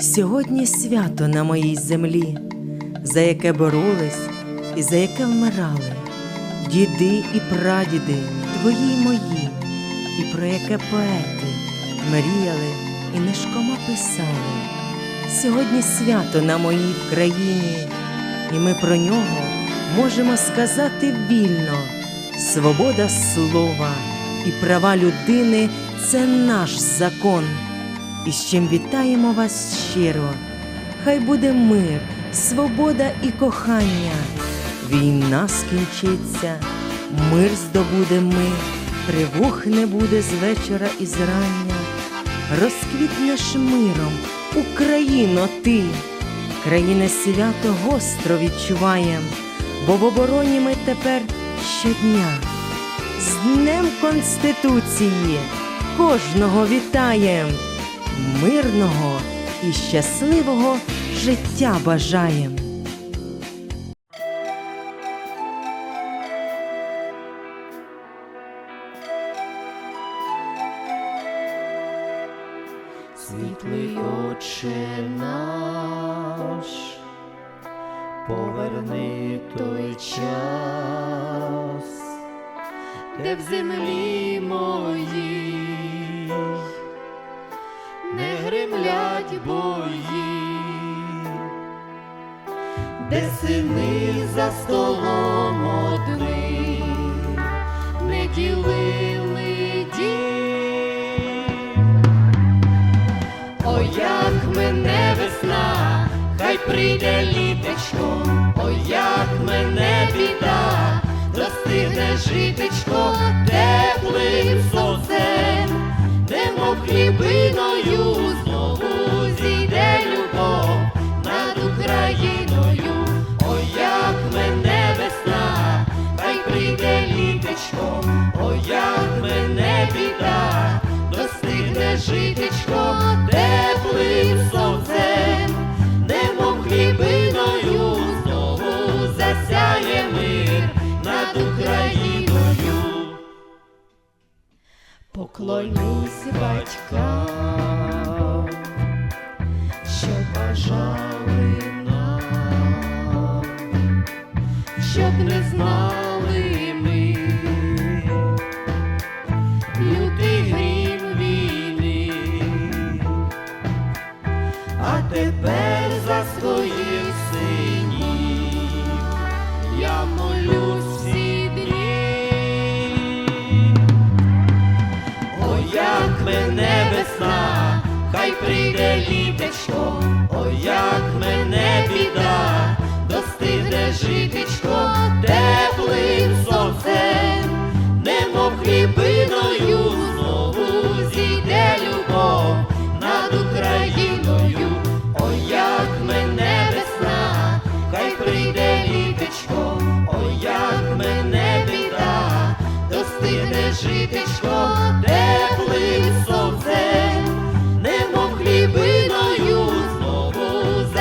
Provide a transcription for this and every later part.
Сьогодні свято на моїй землі, за яке боролись і за яке вмирали, діди і прадіди, твої й мої, і про яке поети мріяли і нишкома писали. Сьогодні свято на моїй країні, і ми про нього можемо сказати вільно. Свобода слова і права людини це наш закон. І з чим вітаємо вас щиро. Хай буде мир, свобода і кохання. Війна скінчиться, мир здобуде ми, тривог не буде з вечора і зрання. Розквітнеш миром, Україно, ти, країне свято гостро відчуваєм, бо в обороні ми тепер щодня. З Днем Конституції кожного вітаєм, мирного і щасливого життя бажаєм. Світлий Отче наш, поверни той час, де в землі моїй не бої, де сини за столом одні не ділили дім. Ой, як мене весна, хай прийде літечко, ой, як мене біда, достигне житечко теплим сонцем, хлібиною як мене біда, достигне житечко теплим сонцем, немов хлібиною знову засяє мир над Україною. Поклонюсь батькам, що бажали нам, щоб не мене весна, хай прийде літечко, о як мене біда, достигне житечко теплим сонцем,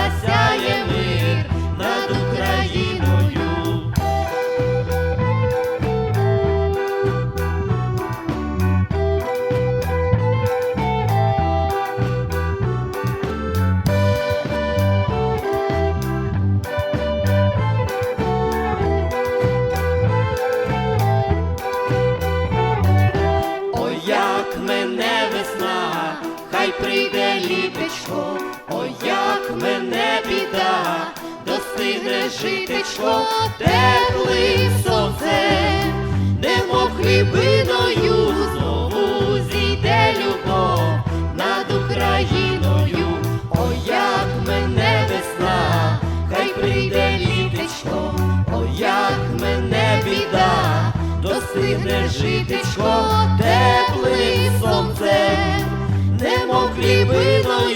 знову достигне житечко теплим сонцем, немов хлібиною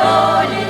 волі.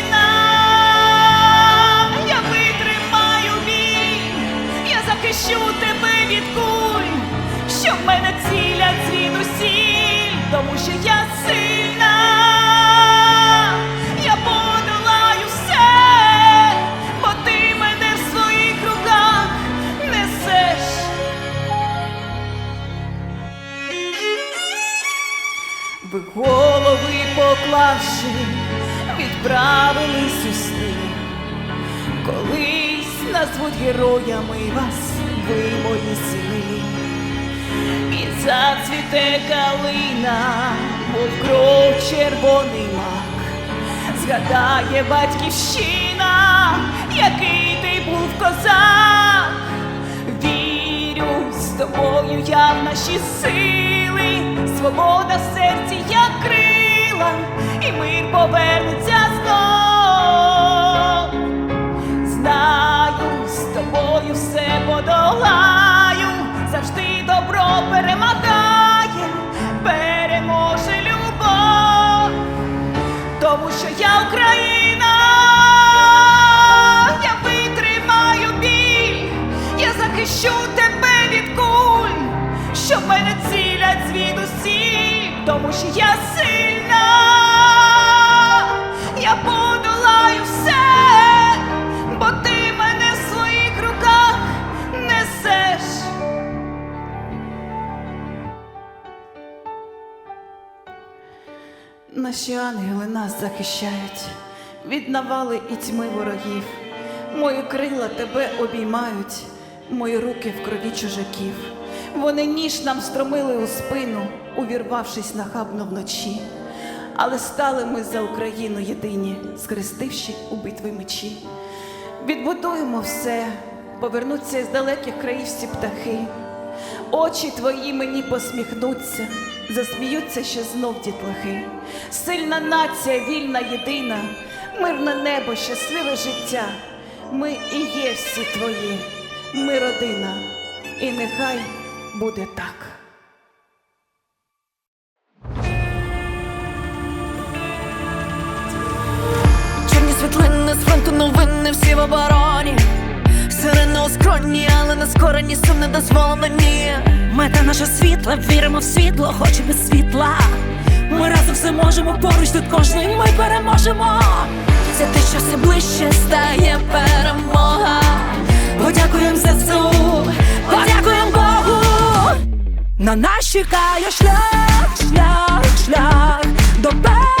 захищу тебе від куль, що в мене цілять звідусіль, тому що я сильна, я подолаю все, бо ти мене в своїх руках несеш. Ви голови поклавши, відправились у стиль. Колись назвуть героями вас, ви мої сини. І зацвіте калина, мов кров червоний мак. Згадає батьківщина, який ти був козак. Вірю з тобою я в наші сили, свобода в серці, як крила, і мир повернеться подолаю, завжди добро перемагає, переможе любов. Тому що я Україна, я витримаю біль, я захищу тебе від куль, що мене цілять звідусіль, тому що я сильна, Наші ангели нас захищають від навали і тьми ворогів. Мої крила тебе обіймають, мої руки в крові чужаків. Вони ніж нам стромили у спину, увірвавшись нахабно вночі. Але стали ми за Україну єдині, схрестивши у битви мечі. Відбудуємо все, повернуться з далеких країв всі птахи. Очі твої мені посміхнуться, засміються ще знов дітлахи. Сильна нація, вільна, єдина, мирне небо, щасливе життя. Ми і є всі твої, ми родина, і нехай буде так. Чорні світлини з фронту новини всі в обороні. Сирени у не скорені, сум не дозволено, ні. Мета наша світла, віримо в світло, хоч без світла. Ми разом все можемо, поруч тут кожний ми переможемо. Це те, що все ближче стає перемога. Подякуємо за ЗСУ, подякуємо Богу. На нас чекає шлях, шлях, шлях до перемоги.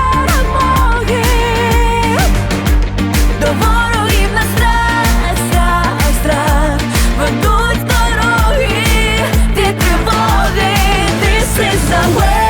До ворогів на страх, ведуть дороги від тривоги. This is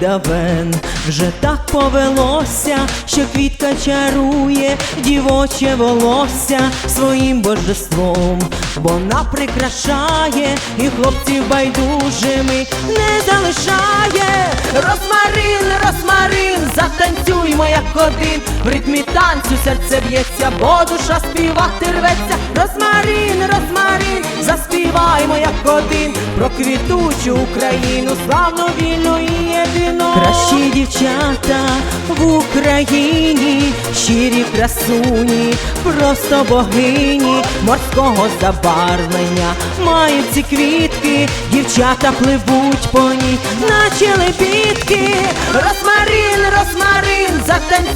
давен вже так повелося, що квітка чарує дівоче волосся своїм божеством, вона прикрашає і хлопців байдужими не залишає. Розмарин, розмарин, затанцюймо як один, в ритмі танцю серце б'ється, бо душа співати рветься. Розмарин, розмарин, заспіваймо як один, про квітучу Україну, славну вільну і єдину. Кращі дівчата в Україні, щирі красуні, просто богині морського забарвлення. Мають ці квітки, дівчата пливуть по ній, наче лебідки. Розмарин, розмарин, затанцюймо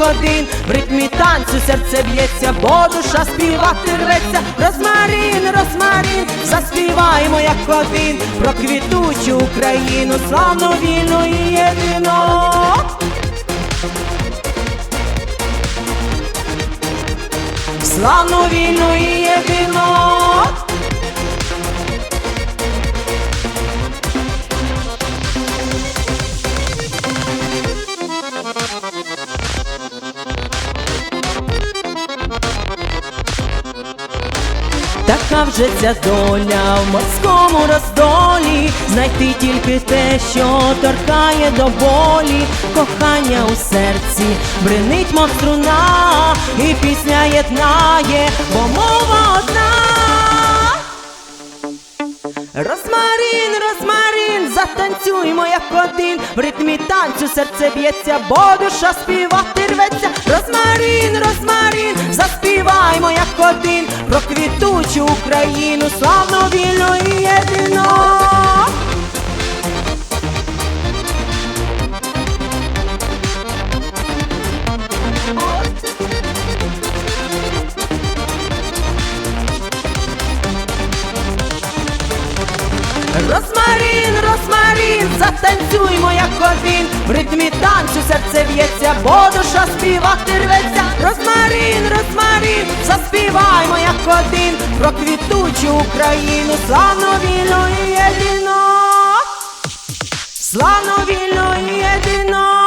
як один, в ритмі танцю серце б'ється, бо душа співати рветься. Розмарин, розмарин, заспіваємо як один, про квітучу Україну, славну вільну і єдину. Славну вільну і єдину. Така вже ця доля в морському роздолі, знайти тільки те, що торкає до болі, кохання у серці, бринить мов струна, і пісня єднає, бо мова одна. Розмарин, розмарин, затанцюймо як один, в ритмі танцю серце б'ється, бо душа співати рветься. Розмарин, розмарин, заспіваймо як один, про квітучу Україну, славну вільну і єдину. Розмарин, як один, в ритмі танцю серце б'ється, бо душа співати рветься. Розмарин, розмарин, заспіваймо як один, про квітучу Україну, славну вільну і єдину. Славну вільну і єдину.